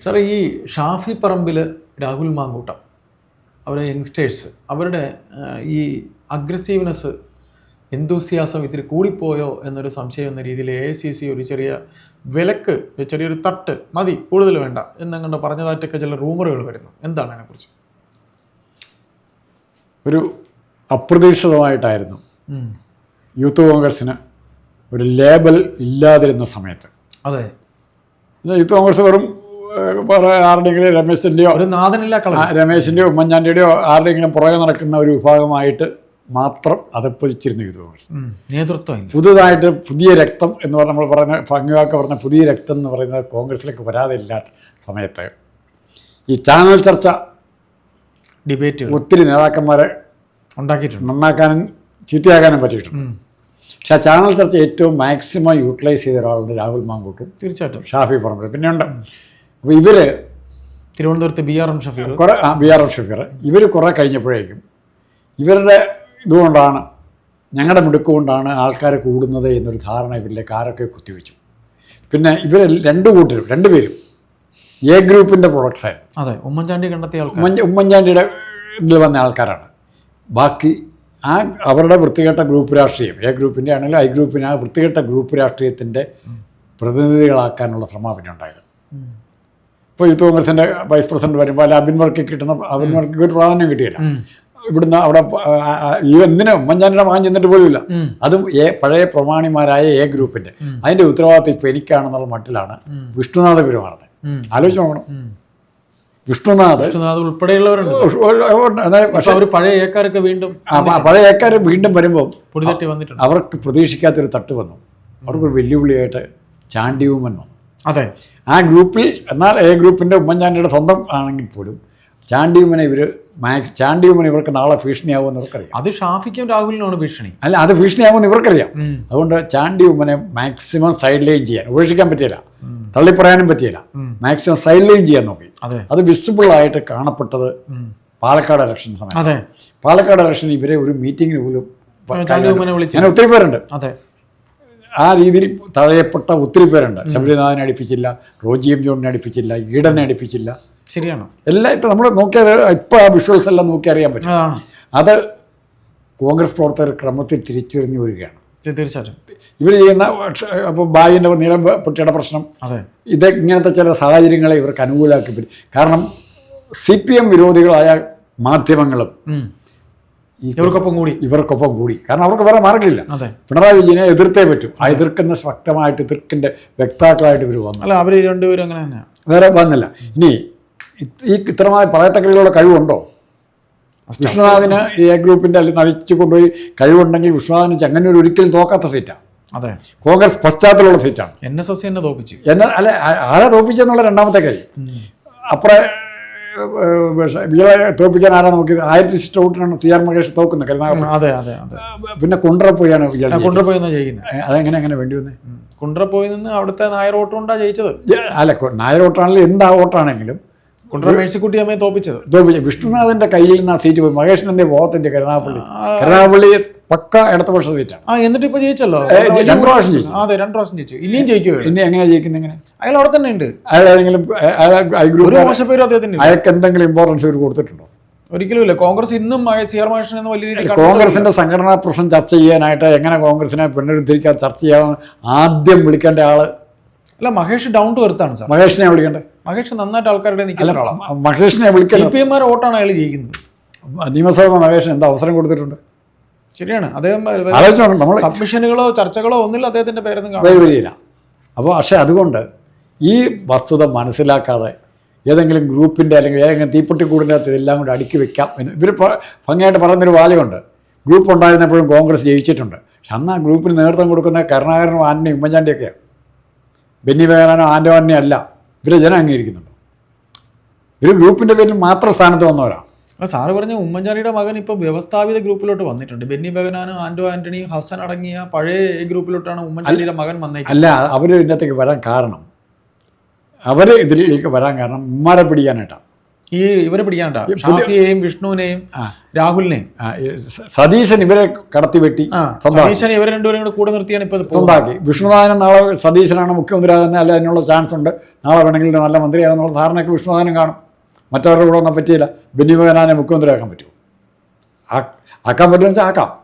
സാറേ ഈ ഷാഫി പറമ്പിൽ രാഹുൽ മാങ്കൂട്ടം അവരെ യങ്സ്റ്റേഴ്സ് അവരുടെ ഈ അഗ്രസീവ്നെസ് എന്തൂസിയാസം ഇത്തിരി കൂടിപ്പോയോ എന്നൊരു സംശയം എന്ന രീതിയിൽ എ സി സി ഒരു ചെറിയ വിലക്ക് ചെറിയൊരു തട്ട് മതി കൂടുതൽ വേണ്ട എന്നങ്ങോട്ട് പറഞ്ഞതായിട്ടൊക്കെ ചില റൂമറുകൾ വരുന്നു. എന്താണ് അതിനെക്കുറിച്ച്? ഒരു അപ്രതീക്ഷിതമായിട്ടായിരുന്നു യൂത്ത് കോൺഗ്രസ്സിന് ഒരു ലേബൽ ഇല്ലാതിരുന്ന സമയത്ത്. അതെ. യൂത്ത് കോൺഗ്രസ് വെറും വേറെ ആരുടെയെങ്കിലും രമേശിന്റെയോ ഒരു നാഥനില്ല രമേശിന്റെയോ ഉമ്മൻചാണ്ടിയുടെയോ ആരുടെയെങ്കിലും പുറകെ നടക്കുന്ന ഒരു വിഭാഗമായിട്ട് മാത്രം അതപ്പതിച്ചിരുന്നു ഇത് നേതൃത്വം പുതുതായിട്ട് പുതിയ രക്തം എന്ന് പറഞ്ഞ നമ്മൾ പറഞ്ഞ ഭംഗിവാക്ക് പറഞ്ഞ പുതിയ രക്തം എന്ന് പറയുന്നത് കോൺഗ്രസിലേക്ക് വരാതെ ഇല്ലാത്ത സമയത്ത്. ഈ ചാനൽ ചർച്ച ഡിബേറ്റ് ഒത്തിരി നേതാക്കന്മാരെ ഉണ്ടാക്കിയിട്ടുണ്ട്. നന്നാക്കാനും ചീത്തയാക്കാനും പറ്റിയിട്ടുണ്ട്. പക്ഷെ ആ ചാനൽ ചർച്ച ഏറ്റവും മാക്സിമം യൂട്ടിലൈസ് ചെയ്ത ഒരാളുണ്ട് രാഹുൽ മാങ്കൂട്ടും. തീർച്ചയായിട്ടും. ഷാഫി പറമ്പിൽ. പിന്നെ ഉണ്ട് അപ്പോൾ ഇവർ തിരുവനന്തപുരത്ത് ബി ആർ എം ഷഫീർ. കുറേ ബി ആർ എം ഷഫീർ. ഇവർ കുറേ കഴിഞ്ഞപ്പോഴേക്കും ഇവരുടെ ഇതുകൊണ്ടാണ് ഞങ്ങളുടെ മിടുക്കുകൊണ്ടാണ് ആൾക്കാർ കൂടുന്നത് എന്നൊരു ധാരണ ഇവരിലെ കാരൊക്കെ കുത്തിവെച്ചു. പിന്നെ ഇവർ രണ്ട് കൂട്ടരും രണ്ടുപേരും എ ഗ്രൂപ്പിന്റെ പ്രൊഡക്ട്സായിരുന്നു അതെ ഉമ്മൻചാണ്ടി കണ്ടെത്തിയ ആൾക്കാർ ഉമ്മൻ ഉമ്മൻചാണ്ടിയുടെ ഇതിൽ വന്ന ആൾക്കാരാണ്. ബാക്കി ആ അവരുടെ വൃത്തികെട്ട ഗ്രൂപ്പ് രാഷ്ട്രീയം എ ഗ്രൂപ്പിന്റെ ആണെങ്കിലും ഐ ഗ്രൂപ്പിന് ആ വൃത്തികെട്ട ഗ്രൂപ്പ് രാഷ്ട്രീയത്തിന്റെ പ്രതിനിധികളാക്കാനുള്ള ശ്രമം പിന്നെ ഉണ്ടായത്. ഇപ്പോൾ യൂത്ത് കോൺഗ്രസിന്റെ വൈസ് പ്രസിഡന്റ് വരുമ്പോൾ അല്ല അബിൻ വർക്ക് കിട്ടുന്ന അബിൻ വർക്ക് ഒരു പ്രാധാന്യം കിട്ടിയില്ല. ഇവിടുന്ന് അവിടെ ഈ എന്തിനാ ഉമ്മൻചാണ്ടിയുടെ മകൻ ചെന്നിട്ട് പോലുമില്ല അതും എ പഴയ പ്രമാണിമാരായ എ ഗ്രൂപ്പിന്റെ. അതിന്റെ ഉത്തരവാദിത്തം ഇപ്പൊ എനിക്കാണെന്നുള്ള മട്ടിലാണ് വിഷ്ണുനാഥ പെരുമാറുന്നത്. ആലോചിച്ച് നോക്കണം. വിഷ്ണുനാഥ് വിഷ്ണുനാഥ് ഉൾപ്പെടെയുള്ളവരുണ്ട് പഴയ ഏക്കാരൊക്കെ വീണ്ടും പഴയ ഏക്കാർ വീണ്ടും വരുമ്പോൾ അവർക്ക് പ്രതീക്ഷിക്കാത്തൊരു തട്ട് വന്നു. അവർക്കൊരു വെല്ലുവിളിയായിട്ട് ചാണ്ടിയൂമൻ വന്നു. അതെ. ആ ഗ്രൂപ്പിൽ എന്നാൽ എ ഗ്രൂപ്പിന്റെ ഉമ്മൻചാണ്ടിയുടെ സ്വന്തം ആണെങ്കിൽ പോലും ചാണ്ടി ഉമ്മനെ ഇവർ മാക്സ് ചാണ്ടി ഉമ്മൻ ഇവർക്ക് നാളെ ഭീഷണിയാവും ഇവർക്കറിയാം അത് ഷാഫിക്കും രാഹുലിനാണ് ഭീഷണി. അല്ല അത് ഭീഷണിയാവും ഇവർക്കറിയാം. അതുകൊണ്ട് ചാണ്ടി ഉമ്മനെ മാക്സിമം സൈഡ് ലൈൻ ചെയ്യാൻ ഉപേക്ഷിക്കാൻ പറ്റിയില്ല. തള്ളിപ്പറയാനും പറ്റിയില്ല. മാക്സിമം സൈഡ് ലൈൻ ചെയ്യാൻ നോക്കി. അതെ. അത് വിസിബിളായിട്ട് കാണപ്പെട്ടത് പാലക്കാട് ഇലക്ഷൻ സമയം അതെ. പാലക്കാട് ഇലക്ഷൻ ഇവരെ ഒരു മീറ്റിങ്ങിന് പോലും ഒത്തിരി പേരുണ്ട്. അതെ. ആ രീതിയിൽ തഴയപ്പെട്ട ഒത്തിരി പേരുണ്ട്. ശബരിനാഥനെ അടുപ്പിച്ചില്ല റോജി എം ജോണിനെ അടുപ്പിച്ചില്ല ഈഡനെ അടുപ്പിച്ചില്ല. ശരിയാണ്. എല്ലാം ഇപ്പം നമ്മൾ നോക്കിയത് ഇപ്പോൾ ആ വിഷ്വൽസ് എല്ലാം നോക്കി അറിയാൻ പറ്റും. അത് കോൺഗ്രസ് പ്രവർത്തകർ ക്രമത്തിൽ തിരിച്ചറിഞ്ഞു വരികയാണ്. തീർച്ചയായിട്ടും. ഇവർ ചെയ്യുന്ന അപ്പോൾ ബായിന്റെ നീളം പൊട്ടിയുടെ പ്രശ്നം. ഇത് ഇങ്ങനത്തെ ചില സാഹചര്യങ്ങളെ ഇവർക്ക് അനുകൂലമാക്കി പറ്റും കാരണം സി പി എം വിരോധികളായ മാധ്യമങ്ങളും ഇവർക്കൊപ്പം കൂടി. ഇവർക്കൊപ്പം കൂടി. കാരണം അവർക്ക് വേറെ മാർഗമില്ല പിണറായി വിജയനെ എതിർത്തേ പറ്റൂ. ആ എതിർക്കുന്ന ശക്തമായിട്ട് എതിർക്കിന്റെ വ്യക്താക്കളായിട്ട് ഇവർ വന്നു. അല്ല അവർ രണ്ടുപേരും അങ്ങനെ തന്നെ വേറെ വന്നില്ല. ഇനി ഈ ഇത്രമായ പറയത്തക്കളിലുള്ള കഴിവുണ്ടോ? വിശ്വനാഥിന് ഈ എ ഗ്രൂപ്പിന്റെ അല്ലെങ്കിൽ നഴിച്ചു കൊണ്ടുപോയി കഴിവുണ്ടെങ്കിൽ വിശ്വനാഥിന് ചങ്ങന്നൂർ ഒരിക്കലും തോക്കാത്ത സീറ്റാണ് അതെ. കോൺഗ്രസ് പശ്ചാത്തലമുള്ള സീറ്റാണ് എൻ എസ് എസ് എന്നെ തോപ്പിച്ചു. എന്നെ അല്ല ആരെ തോപ്പിച്ചെന്നുള്ള രണ്ടാമത്തെ കാര്യം. അപ്പുറം ഇയാളെ തോപ്പിക്കാൻ ആരാ നോക്കിയത്? ആയിരത്തി ഇഷ്ട വോട്ടിനാണ് ടി ആർ മഹേഷ് തോക്കുന്നത് കരുനാഗപ്പള്ളി അതെ അതെ അതെ. പിന്നെ കുണ്ടറപ്പോയാണ് ചെയ്യുന്നത് കുണ്ടറപ്പോയി നിന്നാ ജയിക്കുന്നത്. അതെങ്ങനെ അങ്ങനെ വേണ്ടി വന്നേ? കുണ്ടറപ്പോയി നിന്ന് അവിടുത്തെ നായർ ഓട്ടം കൊണ്ടാ ജയിച്ചത്? അല്ല നായർ ഓട്ടാണെങ്കിലും എന്താ ഓട്ടാണെങ്കിലും കുണ്ടറ മേഴ്സിക്കുട്ടി അമ്മയെ തോപ്പിച്ചത്. തോപ്പിച്ചത് വിഷ്ണുനാഥന്റെ കയ്യിൽ നിന്ന് ആ സീറ്റ് പോയി. മഹേഷിന്റെ ബോധത്തിന്റെ കരുനാഗപ്പള്ളി? കരുനാഗപ്പള്ളി പക്ക ഇടതുപക്ഷ സീറ്റാണ് ആ എന്നിട്ട് ഇപ്പൊ ജയിച്ചല്ലോ? രണ്ടു പ്രാവശ്യം ജയിച്ചു. അതെ രണ്ടു പ്രാവശ്യം ജയിച്ചു. ഇനിയും ജയിക്കുകയുള്ളൂ ഇനി എങ്ങനെ ജയിക്കുന്നത് എങ്ങനെ? അയാൾ അവിടെ തന്നെ ഉണ്ട്. അയാൾ ഏതെങ്കിലും. അയാൾക്ക് എന്തെങ്കിലും ഇമ്പോർട്ടൻസ് ഇവർ കൊടുത്തിട്ടുണ്ടോ? ഒരിക്കലും ഇല്ല കോൺഗ്രസ് ഇന്നും സി ആർ മഹേഷൻ എന്ന വലിയ രീതിയിൽ കോൺഗ്രസിന്റെ സംഘടനാ പ്രശ്നം ചർച്ച ചെയ്യാനായിട്ട് എങ്ങനെ കോൺഗ്രസിനെ പുനരുദ്ധരിക്കാൻ ചർച്ച ചെയ്യാൻ ആദ്യം വിളിക്കേണ്ട ആൾ? അല്ല മഹേഷ് ഡൗൺ ടു എർത്താണ് സാർ. മഹേഷിനെ വിളിക്കണ്ടേ മഹേഷ് നന്നായിട്ട് ആൾക്കാരുടെ നിൽക്കുന്ന മഹേഷിനെ സി പി പി എംമാർ വോട്ടാണ് അയാൾ ജയിക്കുന്നത്. നിയമസഭ മഹേഷിന് എന്താ അവസരം കൊടുത്തിട്ടുണ്ട്? ശരിയാണ്. അദ്ദേഹം സബ്മിഷനുകളോ ചർച്ചകളോ ഒന്നില്ല അദ്ദേഹത്തിന്റെ പേരൊന്നും പേര് അപ്പോൾ പക്ഷേ അതുകൊണ്ട് ഈ വസ്തുത മനസ്സിലാക്കാതെ ഏതെങ്കിലും ഗ്രൂപ്പിന്റെ അല്ലെങ്കിൽ ഏതെങ്കിലും തീപ്പൊട്ടിക്കൂടിനകത്ത് അകത്ത് ഇതെല്ലാം കൂടി അടുക്കി വെക്കാം എന്ന് ഇവർ ഭംഗിയായിട്ട് പറയുന്നൊരു വാചകമുണ്ട്. ഗ്രൂപ്പ് ഉണ്ടായിരുന്നപ്പോഴും കോൺഗ്രസ് ജയിച്ചിട്ടുണ്ട്. പക്ഷെ അന്ന് ആ ഗ്രൂപ്പിന് നേതൃത്വം കൊടുക്കുന്ന കരുണാകരനും ആന്റണി ഉമ്മൻചാണ്ടിയൊക്കെയാണ് ബെന്നി ബേഗനാനോ ആൻഡോ ആന്റണി അല്ല. ഇവരെ ജനം അംഗീകരിക്കുന്നുണ്ട്. ഇവർ ഗ്രൂപ്പിന്റെ പേരിൽ മാത്രം സ്ഥാനത്ത് വന്നവരാണ് അല്ല സാറ് പറഞ്ഞ ഉമ്മൻചാണ്ടിയുടെ മകൻ ഇപ്പോൾ വ്യവസ്ഥാപിത ഗ്രൂപ്പിലോട്ട് വന്നിട്ടുണ്ട്. ബെന്നി ബഗനാനും ആൻഡോ ആന്റണി ഹസൻ അടങ്ങിയ പഴയ ഗ്രൂപ്പിലോട്ടാണ് ഉമ്മൻചാണ്ടിയുടെ മകൻ വന്നേക്കുന്നത്. അല്ല അവർ ഇതിനകത്തേക്ക് വരാൻ കാരണം. അവർ ഇതിലേക്ക് വരാൻ കാരണം ഉമ്മാരെ പിടിക്കാനായിട്ടാണ് ഈ ഇവരെ പിടിക്കാണ്ട ഷാഫിയെയും വിഷ്ണുവിനെയും രാഹുലിനെയും? സതീശൻ ഇവരെ കടത്തി വെട്ടി. സതീശൻ ഇവരെ രണ്ടുപേരും കൂടെ കൂടെ നിർത്തിയാണ് ഇപ്പൊ സ്വന്താക്കി വിഷ്ണുനാഥനും നാളെ സതീശനാണ് മുഖ്യമന്ത്രിയാകുന്ന അല്ല അതിനുള്ള ചാൻസ് ഉണ്ട് നാളെ വേണമെങ്കിൽ നല്ല മന്ത്രിയാകുന്നുള്ള ധാരണയൊക്കെ വിഷ്ണുനാഥനും കാണും. മറ്റവരുടെ കൂടെ ഒന്നും പറ്റിയില്ല. ബെന്നി ബഹനാനെ മുഖ്യമന്ത്രിയാക്കാൻ പറ്റുമോ? ആക്കാൻ പറ്റുമെന്ന് വെച്ചാൽ ആക്കാം.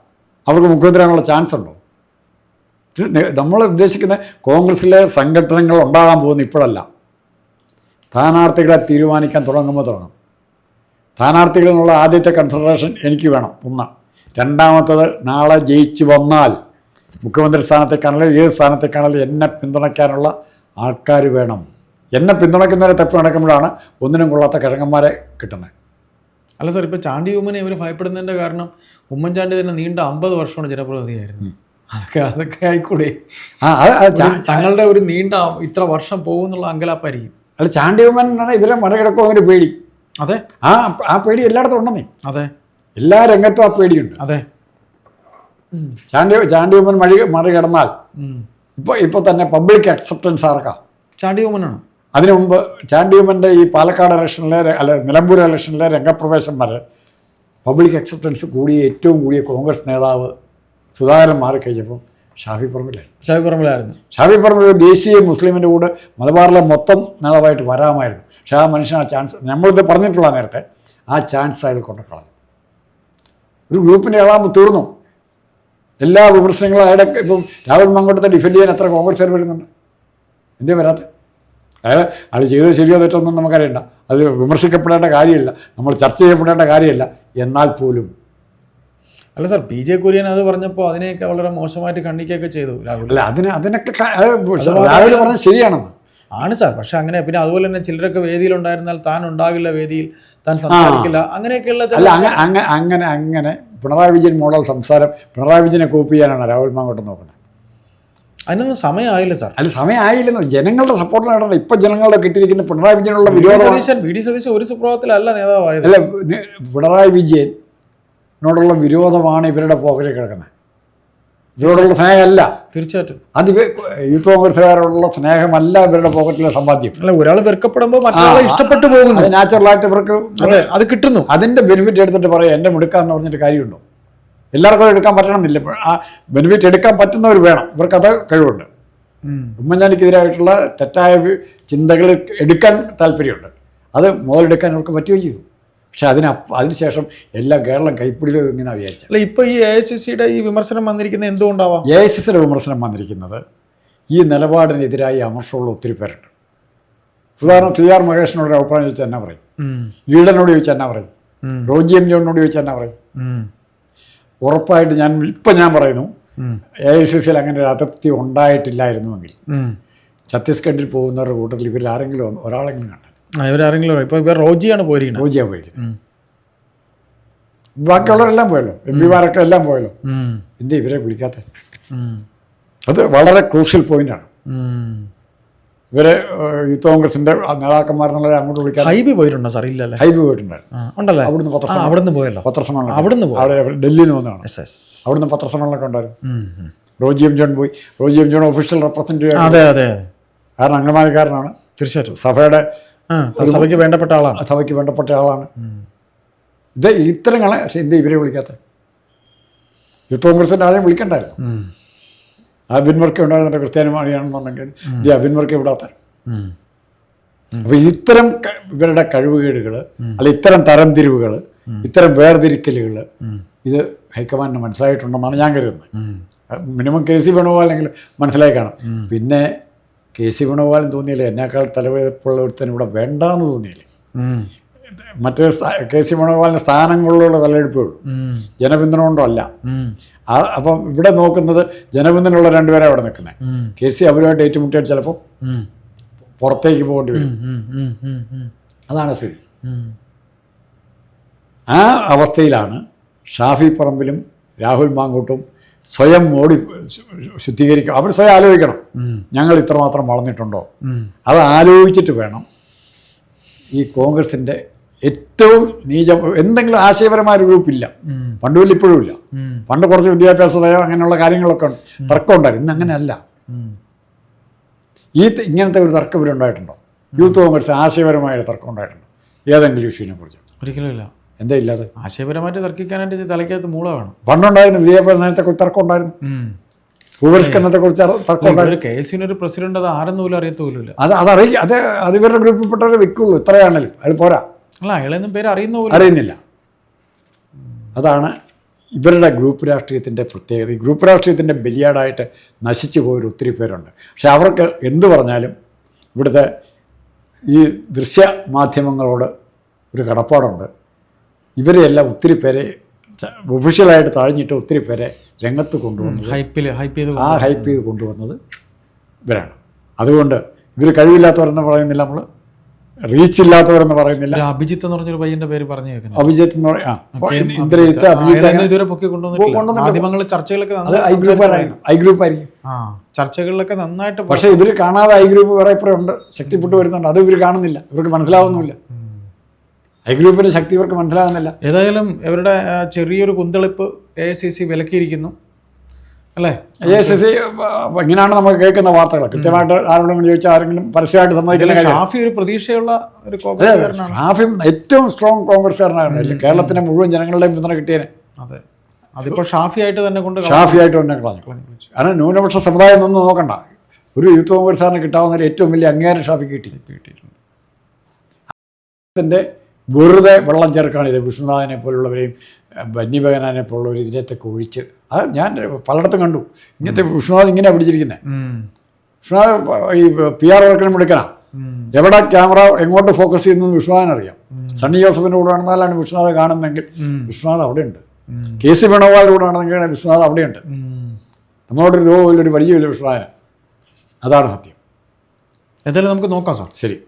അവർക്ക് മുഖ്യമന്ത്രിയാകാനുള്ള ചാൻസ് ഉണ്ടോ? നമ്മൾ ഉദ്ദേശിക്കുന്ന കോൺഗ്രസ്സിലെ സംഘടനകൾ ഉണ്ടാകാൻ പോകുന്ന ഇപ്പോഴല്ല. സ്ഥാനാർത്ഥികളെ തീരുമാനിക്കാൻ തുടങ്ങുമ്പോൾ തുടങ്ങും. സ്ഥാനാർത്ഥികളെന്നുള്ള ആദ്യത്തെ കൺസിഡറേഷൻ എനിക്ക് വേണം. ഒന്ന്. രണ്ടാമത്തത് നാളെ ജയിച്ചു വന്നാൽ മുഖ്യമന്ത്രി സ്ഥാനത്തേക്കാണെങ്കിലും ഏത് സ്ഥാനത്തേക്കാണെങ്കിലും എന്നെ പിന്തുണയ്ക്കാനുള്ള ആൾക്കാർ വേണം. എന്നെ പിന്തുണയ്ക്കുന്നവരെ തപ്പി നടക്കുമ്പോഴാണ് ഒന്നിനും കൊള്ളാത്ത കിഴങ്ങന്മാരെ കിട്ടുന്നത്. അല്ല സാർ ഇപ്പോൾ ചാണ്ടി ഉമ്മനെ ഇവർ ഭയപ്പെടുന്നതിന്റെ കാരണം ഉമ്മൻചാണ്ടി തന്നെ നീണ്ട അമ്പത് വർഷമാണ് ജനപ്രതിനിധിയായിരുന്നു അതൊക്കെ അതൊക്കെ ആയിക്കൂടെ? ആ അത് തങ്ങളുടെ ഒരു നീണ്ട ഇത്ര വർഷം പോകുന്നുള്ള അങ്കലാപ്പായിരിക്കും. അല്ല ചാണ്ടി ഉമ്മൻ പറഞ്ഞാൽ ഇവരെ മറികടക്കും അങ്ങനെ പേടി. അതെ. ആ ആ പേടി എല്ലായിടത്തും ഉണ്ടെന്നേ. അതെ. എല്ലാ രംഗത്തും ആ പേടിയുണ്ട്. അതെ. ചാണ്ടി ചാണ്ടി ഉമ്മൻ മഴി മറികടന്നാൽ ഇപ്പൊ ഇപ്പോൾ ഇപ്പോൾ തന്നെ പബ്ലിക് അക്സെപ്റ്റൻസ് ആർക്കാം? ചാണ്ടി ഉമ്മനാണ്? അതിനു മുമ്പ് ചാണ്ടിയമ്മന്റെ ഈ പാലക്കാട് ഇലക്ഷനിലെ അല്ല നിലമ്പൂർ ഇലക്ഷനിലെ രംഗപ്രവേശം വരെ പബ്ലിക് അക്സെപ്റ്റൻസ് കൂടിയ ഏറ്റവും കൂടിയ കോൺഗ്രസ് നേതാവ് സുധാകരൻ മാറിക്കഴിഞ്ഞപ്പോൾ ഷാഫി പറമ്പിലായിരുന്നു ഷാഫി പറമ്പിലായിരുന്നു. ഷാഫി പറമ്പിൽ ദേശീയ മുസ്ലിമിന്റെ കൂടെ മലബാറിലെ മൊത്തം നേതാവായിട്ട് വരാമായിരുന്നു. പക്ഷേ ആ മനുഷ്യൻ ആ ചാൻസ് നമ്മളിത് പറഞ്ഞിട്ടുള്ള നേരത്തെ ആ ചാൻസ് അയാൾ കൊണ്ട് കളഞ്ഞു ഒരു ഗ്രൂപ്പിന്റെ ആളാകുമ്പോൾ തീർന്നു. എല്ലാ വിമർശനങ്ങളും അയാളുടെ ഇപ്പം രാഹുൽ മങ്കോട്ടത്തെ ഡിഫെൻഡ് ചെയ്യാൻ എത്ര കോൺഗ്രസ്സുകാർ വരുന്നുണ്ട്? എന്തേ വരാത്ത? അയാൾ അയാൾ ചെയ്തത് ശരിയോ തെറ്റൊന്നും നമുക്കറിയണ്ട. അത് വിമർശിക്കപ്പെടേണ്ട കാര്യമില്ല. നമ്മൾ ചർച്ച ചെയ്യപ്പെടേണ്ട കാര്യമില്ല. എന്നാൽ പോലും. അല്ല സാർ പി ജെ കുര്യൻ അത് പറഞ്ഞപ്പോൾ അതിനെയൊക്കെ വളരെ മോശമായിട്ട് കണ്ണിക്കൊക്കെ ചെയ്തു. രാഹുൽ. അല്ല അതിന് അതിനൊക്കെ രാഹുൽ പറഞ്ഞത് ശരിയാണെന്ന്. ആണ് സാർ പക്ഷെ അങ്ങനെ പിന്നെ അതുപോലെ തന്നെ ചിലരൊക്കെ വേദിയിൽ ഉണ്ടായിരുന്നാൽ താൻ ഉണ്ടാകില്ല വേദിയിൽ താൻ സംസാരിക്കില്ല അങ്ങനെയൊക്കെയുള്ള അല്ല അങ്ങനെ അങ്ങനെ അങ്ങനെ അങ്ങനെ പിണറായി വിജയൻ മോഡൽ സംസാരം പിണറായി വിജയനെ കോപ്പി ചെയ്യാനാണ് രാഹുൽ മാങ്കോട്ട് നോക്കുന്നത്. അതിനൊന്നും സമയമായില്ല സാർ. അല്ല സമയമായില്ലെന്ന്? ജനങ്ങളുടെ സപ്പോർട്ട് നേടണം ഇപ്പം ജനങ്ങളുടെ കിട്ടിയിരിക്കുന്ന പിണറായി വിജയനുള്ള വിരോധം വി ഡി സതീശൻ ഒരു സുപ്രഭാതത്തിലല്ല നേതാവായത്. അല്ല പിണറായി വിജയനോടുള്ള വിരോധമാണ് ഇവരുടെ പോക്കറ്റിൽ കിടക്കുന്നത്. ഇവരോടുള്ള സ്നേഹമല്ല. തീർച്ചയായിട്ടും. അത് യൂത്ത് കോൺഗ്രസ്സുകാരോടുള്ള സ്നേഹമല്ല ഇവരുടെ പോക്കറ്റിലെ സമ്പാദ്യം. അല്ല ഒരാൾ വെറുക്കപ്പെടുമ്പോൾ ഇഷ്ടപ്പെട്ടു പോകുന്നു. നാച്ചുറലായിട്ട് ഇവർക്ക് അതെ കിട്ടുന്നു. അതിന്റെ ബെനിഫിറ്റ് എടുത്തിട്ട് പറയാം. എന്റെ മിടുക്കാന്ന് പറഞ്ഞിട്ട് കാര്യമുണ്ടോ? എല്ലാവർക്കും അത് എടുക്കാൻ പറ്റണമെന്നില്ല. ആ ബെനിഫിറ്റ് എടുക്കാൻ പറ്റുന്നവർ വേണം. ഇവർക്ക് അത് കഴിവുണ്ട്. ഉമ്മൻചാണ്ടിക്കെതിരായിട്ടുള്ള തെറ്റായ ചിന്തകൾ എടുക്കാൻ താല്പര്യമുണ്ട്. അത് മുതലെടുക്കാൻ അവർക്ക് പറ്റുകയും ചെയ്തു. പക്ഷെ അതിന് അതിനുശേഷം എല്ലാ കേരളം കൈപ്പിടിയിൽ ഇങ്ങനെ വിചാരിച്ചത് അല്ല ഇപ്പോൾ ഈ എ ഐ സി സിയുടെ ഈ വിമർശനം വന്നിരിക്കുന്നത് എന്തുകൊണ്ടാവാം? എ ഐ സി സിയുടെ വിമർശനം വന്നിരിക്കുന്നത് ഈ നിലപാടിനെതിരായി അമർഷമുള്ള ഒത്തിരി പേരുണ്ട്. ഉദാഹരണം ടി ആർ മഹേഷിനോട് അഭിപ്രായം ചോദിച്ചാൽ എന്നാ പറയും. ഈഡനോട് ചോദിച്ചാൽ എന്നാ പറയും? റോജി എം ജോണിനോട് ചോദിച്ചാൽ എന്നാ പറയും. ഉറപ്പായിട്ട് ഞാൻ ഇപ്പം ഞാൻ പറയുന്നു. എ ഐ സി സിയിൽ അങ്ങനെ ഒരു അതൃപ്തി ഉണ്ടായിട്ടില്ലായിരുന്നുവെങ്കിൽ ഛത്തീസ്ഗഡിൽ പോകുന്നവരുടെ കൂട്ടത്തിൽ ഇവരിൽ ആരെങ്കിലും ഒരാളെങ്കിലും കണ്ടത് ആ ഇവരാരെങ്കിലും ഇപ്പൊ ഇവർ റോജിയാണ് പോയിരിക്കുന്നത് റോജിയാണ് പോയിരിക്കുന്നത് ബാക്കിയുള്ളവരെല്ലാം പോയല്ലോ എം പിമാരൊക്കെ എല്ലാം പോയല്ലോ. എന്റെ ഇവരെ വിളിക്കാത്ത? അത് വളരെ ക്രൂഷ്യൽ പോയിന്റാണ്. ഇവരെ യൂത്ത് കോൺഗ്രസിന്റെ നേതാക്കന്മാരെന്നുള്ളത് അങ്ങോട്ട് വിളിക്കാൻ ഹൈബി പോയിട്ടുണ്ടോ സാർ? ഇല്ലല്ലേ ഹൈബി ഉണ്ടല്ലേ? അവിടുന്ന് പത്രസമ്മേളനം അവിടുന്ന് പോയല്ലോ. പത്രസമ്മേളനം അവിടുന്ന് പോയി? അവിടെ ഡൽഹിയിൽ വന്നതാണ്. അവിടുന്ന് പത്രസമ്മേളനമൊക്കെ ഉണ്ടായിരുന്നു. റോജി എം ജോൺ പോയി. Roji M John official representative അതെ അതെ കാരണം അംഗമാലിക്കാരനാണ്. തീർച്ചയായിട്ടും. സഭയുടെ സഭയ്ക്ക് വേണ്ടപ്പെട്ട ആളാണ്. സഭയ്ക്ക് വേണ്ടപ്പെട്ട ആളാണ്. ഇത് ഇത്തരങ്ങളെ പക്ഷെ എന്ത് ഇവരെ വിളിക്കാത്ത? യൂത്ത് കോൺഗ്രസിന്റെ ആരെയും വിളിക്കണ്ടായിരുന്നു. ആ ബിൻവർക്ക് ഉണ്ടായിരുന്ന ക്രിസ്ത്യാനിമാരിയാണെന്നുണ്ടെങ്കിൽ ഈ അബിൻവർക്ക് ഇവിടാത്ത. അപ്പൊ അപ്പോൾ ഇത്തരം ഇവരുടെ കഴിവുകേടുകൾ അല്ല ഇത്തരം തരംതിരിവുകൾ ഇത്തരം വേർതിരിക്കലുകൾ ഇത് ഹൈക്കമാൻഡിന് മനസ്സിലായിട്ടുണ്ടെന്നാണ് ഞാൻ കരുതുന്നത്. മിനിമം കെ സി വേണുഗോപാലെങ്കിലും മനസ്സിലായി കാണും. പിന്നെ കെ സി വേണുഗോപാലും തോന്നിയില്ല എന്നേക്കാൾ തലവേപ്പുള്ള ഒരുത്തന് ഇവിടെ വേണ്ടാന്ന് തോന്നിയില്ലേ. മറ്റേ കെ സി വേണുഗോപാലിന് സ്ഥാനങ്ങളിലുള്ള തലയെടുപ്പേ ഉള്ളൂ. ജനപിന്തുണ കൊണ്ടോ അല്ല അപ്പം ഇവിടെ നോക്കുന്നത് ജനബന്ധനുള്ള രണ്ടുപേരെ അവിടെ നിൽക്കുന്നത്. കെ സി അവരുമായിട്ട് ഏറ്റുമുട്ടിയാൽ ചിലപ്പോൾ. പുറത്തേക്ക് പോകേണ്ടി വരും. അതാണ് സ്ഥിതി ആ അവസ്ഥയിലാണ് ഷാഫി പറമ്പിലും രാഹുൽ മാങ്കൂട്ടും സ്വയം ഓടി ശുദ്ധീകരിക്കും അവർ സ്വയം ആലോചിക്കണം ഞങ്ങൾ ഇത്രമാത്രം വളർന്നിട്ടുണ്ടോ. അത് ആലോചിച്ചിട്ട് വേണം ഈ കോൺഗ്രസിന്റെ ഏറ്റവും നീച എന്തെങ്കിലും ആശയപരമായ ഒരു ഗ്രൂപ്പില്ല. വലിയ ഇപ്പോഴും ഇല്ല. പണ്ട് കുറച്ച് വിദ്യാഭ്യാസ നയം അങ്ങനെയുള്ള കാര്യങ്ങളൊക്കെ ഉണ്ട്. തർക്കം ഉണ്ടായിരുന്നു ഇന്ന് അങ്ങനെയല്ല. ഈ ഇങ്ങനത്തെ ഒരു തർക്കം ഇവിടെ ഉണ്ടായിട്ടുണ്ടോ? യൂത്ത് കോൺഗ്രസ് ആശയപരമായ ഒരു തർക്കം ഉണ്ടായിട്ടുണ്ടോ? ഏതെങ്കിലും ഇഷ്യൂവിനെ കുറിച്ച്. ഒരിക്കലും ഇല്ല. എന്താ ഇല്ലാതെ? ആശയപരമായിട്ട് തർക്കിക്കാനായിട്ട് തലയ്ക്കകത്ത് മൂള വേണം പണ്ടുണ്ടായിരുന്നു വിദ്യാഭ്യാസത്തെക്കുറിച്ച് തർക്കം ഉണ്ടായിരുന്നു ഭൂപരിഷ്കരണത്തെ കുറിച്ച് തർക്കം ഉണ്ടായിരുന്നു. ഒരു കെ എസ് ഒരു പ്രസിഡന്റ് അത് ആരെന്ന് പോലും അറിയത്ത അത് അതറിയ അത് അത് ഇവരുടെ ഗ്രൂപ്പിൽപ്പെട്ടവരെ വിൽക്കുള്ളൂ ഇത്രയാണല്ലോ അത് പോരാ. അല്ല അയാളെന്നും പേര് അറിയുന്ന പോലും. അറിയുന്നില്ല. അതാണ് ഇവരുടെ ഗ്രൂപ്പ് രാഷ്ട്രീയത്തിന്റെ പ്രത്യേകത. ഈ ഗ്രൂപ്പ് രാഷ്ട്രീയത്തിന്റെ ബലിയാടായിട്ട് നശിച്ചു പോയൊരു ഒത്തിരി പേരുണ്ട്. പക്ഷെ അവർക്ക് എന്തു പറഞ്ഞാലും ഇവിടുത്തെ ഈ ദൃശ്യ മാധ്യമങ്ങളോട് ഒരു കടപ്പാടുണ്ട്. ഇവരെയെല്ലാം ഒത്തിരി പേരെ ഒഫീഷ്യലായിട്ട് താഴ്ന്നിട്ട് ഒത്തിരി പേരെ രംഗത്ത് കൊണ്ടുവന്നു ഹൈപ്പിൽ ഹൈപ്പ് ചെയ്ത് ആ ഹൈപ്പ് ചെയ്ത് കൊണ്ടുവന്നത് ഇവരാണ്. അതുകൊണ്ട് ഇവർ കഴിവില്ലാത്തവരെന്ന് പറയുന്നില്ല നമ്മൾ റീച്ച് ഇല്ലാത്തവരെന്ന് പറയുന്നില്ല. അഭിജിത്ത് എന്ന് പറഞ്ഞൊരു പയ്യന്റെ പേര് പറഞ്ഞു കേൾക്കുന്നത് അഭിജിത്ത് എന്ന് പറയാ ഇന്ദ്രജിത്ത് അഭിജിത്ത് ഇതുവരെ പൊക്കി കൊണ്ടുവന്നിട്ടില്ല. മാധ്യമങ്ങൾ ചർച്ചകളൊക്കെ ഐ ഗ്രൂപ്പ് സംസാരിച്ചിട്ടുണ്ടായിരുന്നു. ഐ ഗ്രൂപ്പ് ആയിരിക്കും. ആ ചർച്ചകളിലൊക്കെ നന്നായിട്ട് പക്ഷേ ഇവർ കാണാതെ ഐ ഗ്രൂപ്പ് വേറെ ഇപ്പുറം ഉണ്ട് ശക്തിപ്പെട്ട് വരുന്നുണ്ട്. അത് ഇവർ കാണുന്നില്ല. ഇവർക്ക് മനസ്സിലാവുന്നില്ല ഐ ഗ്രൂപ്പിന്റെ ശക്തി ഇവർക്ക് മനസ്സിലാകുന്നില്ല ഏതായാലും ഇവരുടെ ചെറിയൊരു കുന്തളിപ്പ് എ ഐ സി സി വിലക്കിയിരിക്കുന്നു. അല്ലേ? എ സി എസ് ഇങ്ങനെയാണ് നമ്മൾ കേൾക്കുന്ന വാർത്തകൾ. കൃത്യമായിട്ട് ആരോടെങ്കിലും ചോദിച്ചാൽ ആരെങ്കിലും പരസ്യമായിട്ട് സമ്മതിക്കുന്ന ഷാഫി ഒരു പ്രതീക്ഷയുള്ള ഒരു ഷാഫി ഏറ്റവും സ്ട്രോങ് കോൺഗ്രസ്സുകാരനാണ്. കേരളത്തിന്റെ മുഴുവൻ ജനങ്ങളുടെയും പിന്തുണ കിട്ടിയതിന് അതെ. അതിപ്പോ ഷാഫി ആയിട്ട് തന്നെ കൊണ്ട് ഷാഫിയായിട്ട് തന്നെ കളഞ്ഞു. കാരണം ന്യൂനപക്ഷ സമുദായം ഒന്നും നോക്കണ്ട. ഒരു യൂത്ത് കോൺഗ്രസ്സുകാരന് കിട്ടാവുന്ന ഏറ്റവും വലിയ അംഗീകാരം ഷാഫിക്ക് കിട്ടി കിട്ടിയിട്ടുണ്ട്. വെറുതെ വെള്ളം ചേർക്കാണ് ഇത്. വിഷ്ണുനാഥിനെ പോലുള്ളവരെയും ബന്നിബഗനാനെ പോലുള്ളവർ ഇതിനകത്തൊക്കെ ഒഴിച്ച്. അത് ഞാൻ പലയിടത്തും കണ്ടു. ഇങ്ങനത്തെ വിഷ്ണുനാഥ് ഇങ്ങനെ പിടിച്ചിരിക്കുന്നത്. വിഷ്ണുനാഥ് ഈ പി ആർ വർക്കിനും എടുക്കണം. എവിടെ ക്യാമറ എങ്ങോട്ട് ഫോക്കസ് ചെയ്യുന്നത് വിഷ്ണുനാഥൻ അറിയാം സണ്ണി ജോസഫിന്റെ കൂടെ ആണെന്നാലാണ് വിഷ്ണുനാഥ് കാണുന്നതെങ്കിൽ ഉം. വിഷ്ണുനാഥ് അവിടെയുണ്ട്. കെ സി വേണുഗോപാലിന്റെ കൂടെ ആണെന്നെങ്കിൽ വിഷ്ണുനാഥ് അവിടെയുണ്ട്. നമ്മളോട് ഒരു രോഗമില്ല ഒരു പരിചയമില്ല വിഷ്ണുനാഥൻ അതാണ് സത്യം. എന്തായാലും നമുക്ക് നോക്കാം സാർ. ശരി.